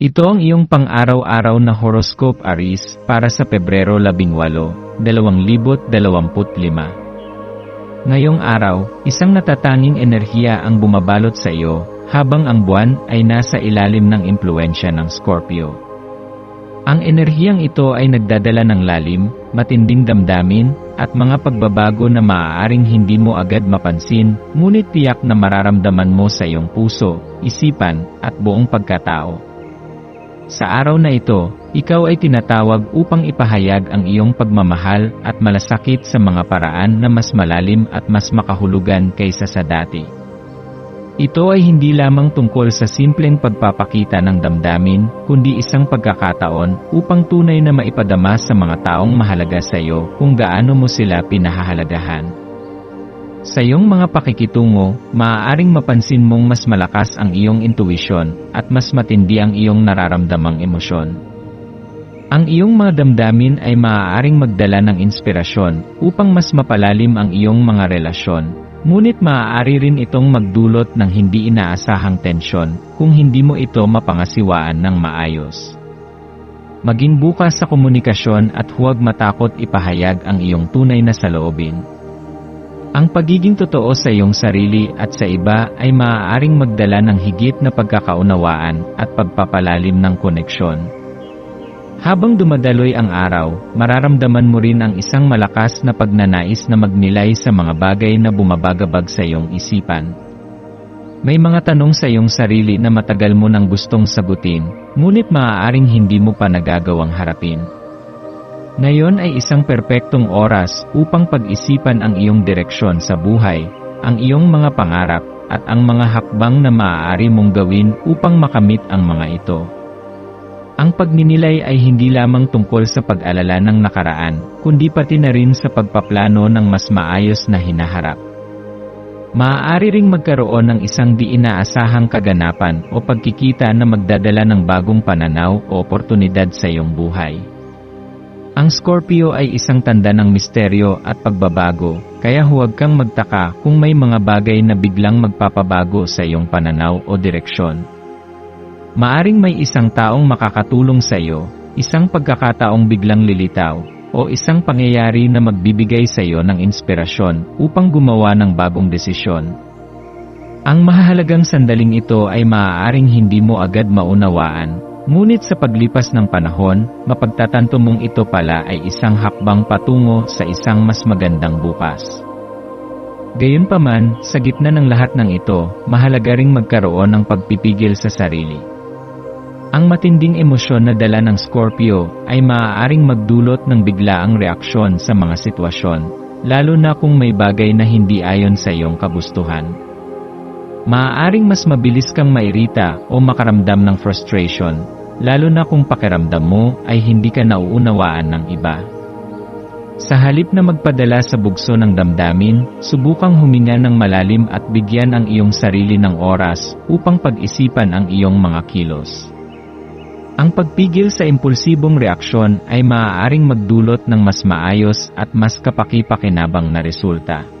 Ito ang iyong pang-araw-araw na horoscope Aris para sa Pebrero 18, 2025. Ngayong araw, isang natatanging enerhiya ang bumabalot sa iyo, habang ang buwan ay nasa ilalim ng impluensya ng Scorpio. Ang enerhiyang ito ay nagdadala ng lalim, matinding damdamin, at mga pagbabago na maaaring hindi mo agad mapansin, ngunit tiyak na mararamdaman mo sa iyong puso, isipan, at buong pagkatao. Sa araw na ito, ikaw ay tinatawag upang ipahayag ang iyong pagmamahal at malasakit sa mga paraan na mas malalim at mas makahulugan kaysa sa dati. Ito ay hindi lamang tungkol sa simpleng pagpapakita ng damdamin, kundi isang pagkakataon upang tunay na maipadama sa mga taong mahalaga sa iyo kung gaano mo sila pinahahalagahan. Sa iyong mga pakikitungo, maaaring mapansin mong mas malakas ang iyong intuition at mas matindi ang iyong nararamdamang emosyon. Ang iyong mga damdamin ay maaaring magdala ng inspirasyon upang mas mapalalim ang iyong mga relasyon, ngunit maaari rin itong magdulot ng hindi inaasahang tensyon kung hindi mo ito mapangasiwaan ng maayos. Maging bukas sa komunikasyon at huwag matakot ipahayag ang iyong tunay na saloobin. Ang pagiging totoo sa iyong sarili at sa iba ay maaaring magdala ng higit na pagkakaunawaan at pagpapalalim ng koneksyon. Habang dumadaloy ang araw, mararamdaman mo rin ang isang malakas na pagnanais na magnilay sa mga bagay na bumabagabag sa iyong isipan. May mga tanong sa iyong sarili na matagal mo nang gustong sagutin, ngunit maaaring hindi mo pa nagagawang harapin. Ngayon ay isang perpektong oras upang pag-isipan ang iyong direksyon sa buhay, ang iyong mga pangarap, at ang mga hakbang na maaari mong gawin upang makamit ang mga ito. Ang pagninilay ay hindi lamang tungkol sa pag-alala ng nakaraan, kundi pati na rin sa pagpaplano ng mas maayos na hinaharap. Maaari ring magkaroon ng isang di inaasahang kaganapan o pagkikita na magdadala ng bagong pananaw o oportunidad sa iyong buhay. Ang Scorpio ay isang tanda ng misteryo at pagbabago, kaya huwag kang magtaka kung may mga bagay na biglang magpapabago sa iyong pananaw o direksyon. Maaring may isang taong makakatulong sa iyo, isang pagkakataong biglang lilitaw, o isang pangyayari na magbibigay sa iyo ng inspirasyon upang gumawa ng bagong desisyon. Ang mahalagang sandaling ito ay maaaring hindi mo agad maunawaan, Ngunit sa paglipas ng panahon, mapagtatanto mong ito pala ay isang hakbang patungo sa isang mas magandang bukas. Gayunpaman, sa gitna ng lahat ng ito, mahalaga ring magkaroon ng pagpipigil sa sarili. Ang matinding emosyon na dala ng Scorpio ay maaaring magdulot ng biglaang reaksyon sa mga sitwasyon, lalo na kung may bagay na hindi ayon sa iyong kagustuhan. Maaaring mas mabilis kang mairita o makaramdam ng frustration, lalo na kung pakiramdam mo ay hindi ka nauunawaan ng iba. Sa halip na magpadala sa bugso ng damdamin, subukang huminga ng malalim at bigyan ang iyong sarili ng oras upang pag-isipan ang iyong mga kilos. Ang pagpigil sa impulsibong reaksyon ay maaaring magdulot ng mas maayos at mas kapaki-pakinabang na resulta.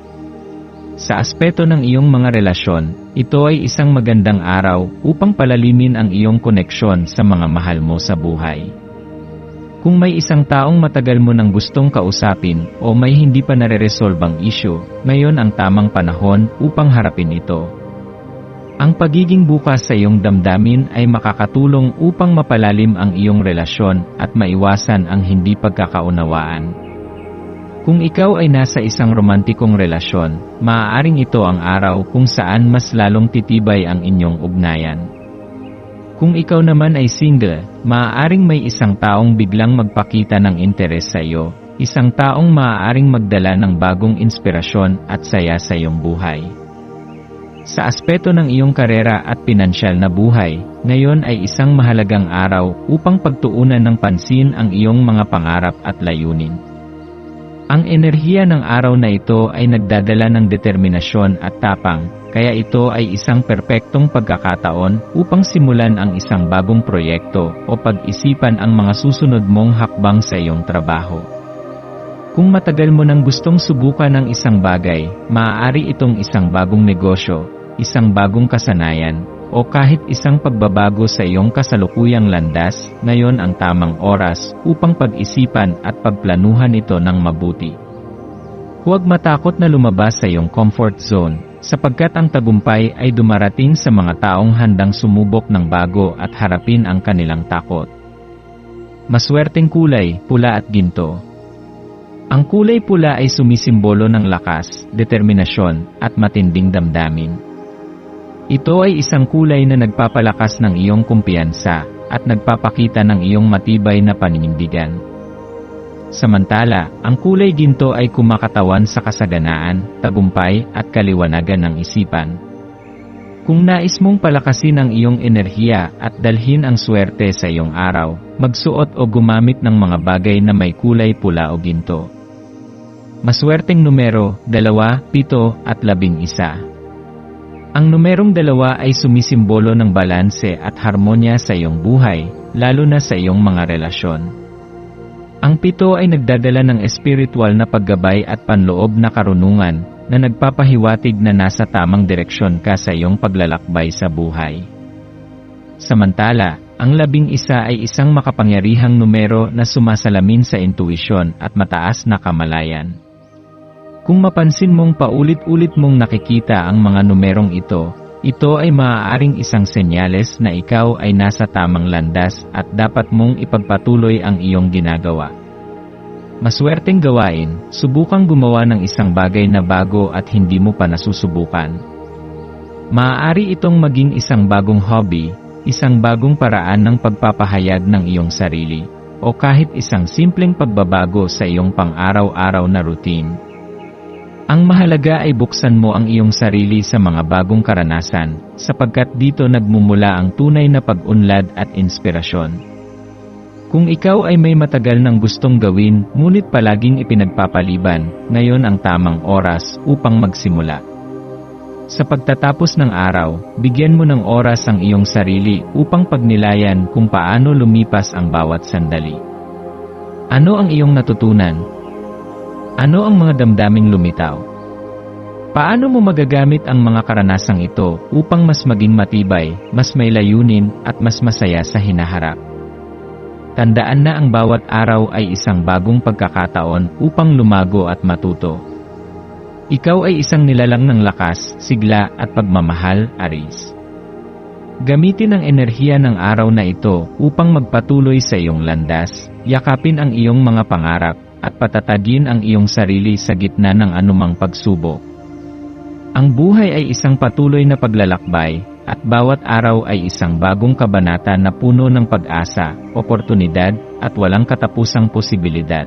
Sa aspeto ng iyong mga relasyon, ito ay isang magandang araw upang palalimin ang iyong koneksyon sa mga mahal mo sa buhay. Kung may isang taong matagal mo nang gustong kausapin o may hindi pa nare-resolbang issue, ngayon ang tamang panahon upang harapin ito. Ang pagiging bukas sa iyong damdamin ay makakatulong upang mapalalim ang iyong relasyon at maiwasan ang hindi pagkakaunawaan. Kung ikaw ay nasa isang romantikong relasyon, maaaring ito ang araw kung saan mas lalong titibay ang inyong ugnayan. Kung ikaw naman ay single, maaaring may isang taong biglang magpakita ng interes sa iyo, isang taong maaaring magdala ng bagong inspirasyon at saya sa iyong buhay. Sa aspeto ng iyong karera at pinansyal na buhay, ngayon ay isang mahalagang araw upang pagtuunan ng pansin ang iyong mga pangarap at layunin. Ang enerhiya ng araw na ito ay nagdadala ng determinasyon at tapang, kaya ito ay isang perpektong pagkakataon upang simulan ang isang bagong proyekto o pag-isipan ang mga susunod mong hakbang sa iyong trabaho. Kung matagal mo nang gustong subukan ng isang bagay, maaari itong isang bagong negosyo, isang bagong kasanayan, o kahit isang pagbabago sa iyong kasalukuyang landas, ngayon ang tamang oras upang pag-isipan at pagplanuhan ito ng mabuti. Huwag matakot na lumabas sa iyong comfort zone, sapagkat ang tagumpay ay dumarating sa mga taong handang sumubok ng bago at harapin ang kanilang takot. Maswerteng kulay, pula at ginto. Ang kulay pula ay sumisimbolo ng lakas, determinasyon, at matinding damdamin. Ito ay isang kulay na nagpapalakas ng iyong kumpiyansa at nagpapakita ng iyong matibay na paninindigan. Samantala, ang kulay ginto ay kumakatawan sa kasaganaan, tagumpay at kaliwanagan ng isipan. Kung nais mong palakasin ang iyong enerhiya at dalhin ang swerte sa iyong araw, magsuot o gumamit ng mga bagay na may kulay pula o ginto. Maswerteng numero, 2, 7 at 11. Ang numerong dalawa ay sumisimbolo ng balanse at harmonya sa iyong buhay, lalo na sa iyong mga relasyon. Ang pito ay nagdadala ng espiritual na paggabay at panloob na karunungan na nagpapahiwatig na nasa tamang direksyon ka sa iyong paglalakbay sa buhay. Samantala, ang labing isa ay isang makapangyarihang numero na sumasalamin sa intuisyon at mataas na kamalayan. Kung mapansin mong paulit-ulit mong nakikita ang mga numerong ito, ito ay maaaring isang senyales na ikaw ay nasa tamang landas at dapat mong ipagpatuloy ang iyong ginagawa. Maswerteng gawain, subukang gumawa ng isang bagay na bago at hindi mo pa nasusubukan. Maaari itong maging isang bagong hobby, isang bagong paraan ng pagpapahayag ng iyong sarili, o kahit isang simpleng pagbabago sa iyong pang-araw-araw na routine. Ang mahalaga ay buksan mo ang iyong sarili sa mga bagong karanasan, sapagkat dito nagmumula ang tunay na pag-unlad at inspirasyon. Kung ikaw ay may matagal nang gustong gawin, ngunit palaging ipinagpapaliban, ngayon ang tamang oras upang magsimula. Sa pagtatapos ng araw, bigyan mo ng oras ang iyong sarili upang pagnilayan kung paano lumipas ang bawat sandali. Ano ang iyong natutunan? Ano ang mga damdaming lumitaw? Paano mo magagamit ang mga karanasang ito upang mas maging matibay, mas may layunin at mas masaya sa hinaharap? Tandaan na ang bawat araw ay isang bagong pagkakataon upang lumago at matuto. Ikaw ay isang nilalang ng lakas, sigla at pagmamahal, Aris. Gamitin ang enerhiya ng araw na ito upang magpatuloy sa iyong landas, yakapin ang iyong mga pangarap, at patatagin ang iyong sarili sa gitna ng anumang pagsubok. Ang buhay ay isang patuloy na paglalakbay, at bawat araw ay isang bagong kabanata na puno ng pag-asa, oportunidad, at walang katapusang posibilidad.